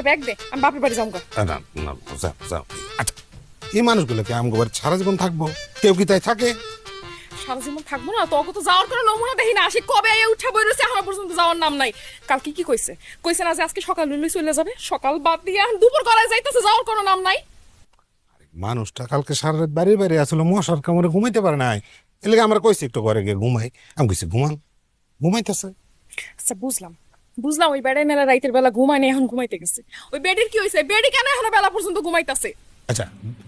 আমার ব্যাগ দে আমি বাপের বাড়ি যাব না না যাও যাও। আচ্ছা এই মানুষগুলোকে আমগো বাড়ি সারা জীবন থাকব? কেউ কি তাই থাকে? সারা জীবন থাকব না তোকে তো যাওয়ার কোনো নমুনা দেখি না। আসি কবে উঠা বই রয়েছে এখনও পর্যন্ত যাওয়ার নাম নাই। কালকে কি কইছে? কইছে না যে আজকে সকাল লইলে চলে যাবে সকাল বাদ দিয়ে এখন দুপুর করায় যাইতেছে যাওয়ার কোনো নাম নাই। মানুষটা কালকে সারা রাত বাড়ি বাড়ি আসলে মশার কামড়ে ঘুমাইতে পারে নাই। এলাকা আমরা কইছি একটু ঘরে গিয়ে ঘুমাই। আমি কইছি ঘুমান। ঘুমাইতেছে। আচ্ছা বুঝলাম। বুঝলাম ওই বেড়াই মেলা রাইতের বেলা ঘুমায় এখন ঘুমাইতে গেছে। ওই বেডির কি হয়েছে বেডি কেন এখন বেলা পর্যন্ত ঘুমাইতেছে? আচ্ছা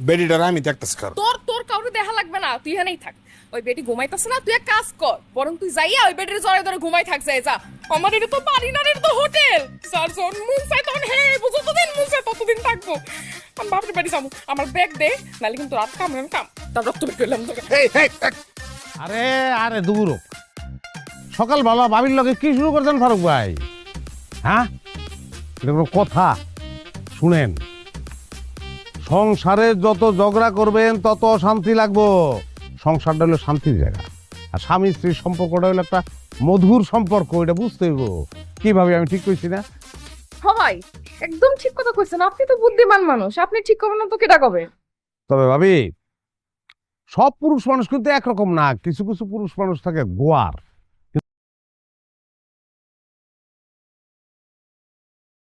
বেডিটার আমি দেখতেছি কারও তোর তোর কাউরে দেখা লাগবে না তুই এখানেই থাক। ওই বেটি ঘুমাইতেছে না তুই এক কাজ কর বরং তুই যাইয়া ওই বেটির জড়ে ধরে ঘুমাই থাক যায় যা। আমার এটা তো বাড়ি না এটা তো হোটেল। স্যার জন মুন চাই তখন হে বুঝো তো দিন মুন চাই ততদিন থাকব। আমি বাপের বাড়ি যাব আমার ব্যাগ দে নাহলে কিন্তু রাত কাম কাম। তার রক্ত বের করলাম তোকে। আরে আরে দূর সকালবেলা বাবির লগে কি শুরু করছেন ফারুক ভাই? হ্যাঁ? এটা কোনো কথা। শুনেন সংসারে যত ঝগড়া করবেন তত শান্তি লাগবো। সংসারটা হলো শান্তির জায়গা। আর স্বামী স্ত্রীর সম্পর্কটা হলো একটা মধুর সম্পর্ক এটা বুঝতে হইব। কীভাবে আমি ঠিক কইছি না? হয় একদম ঠিক কথা কইছেন। আপনি তো বুদ্ধিমান মানুষ। আপনি ঠিক করবেন না তো কেটা কবে তবে ভাবি সব পুরুষ মানুষ কিন্তু একরকম না। কিছু কিছু পুরুষ মানুষ থাকে গোয়ার।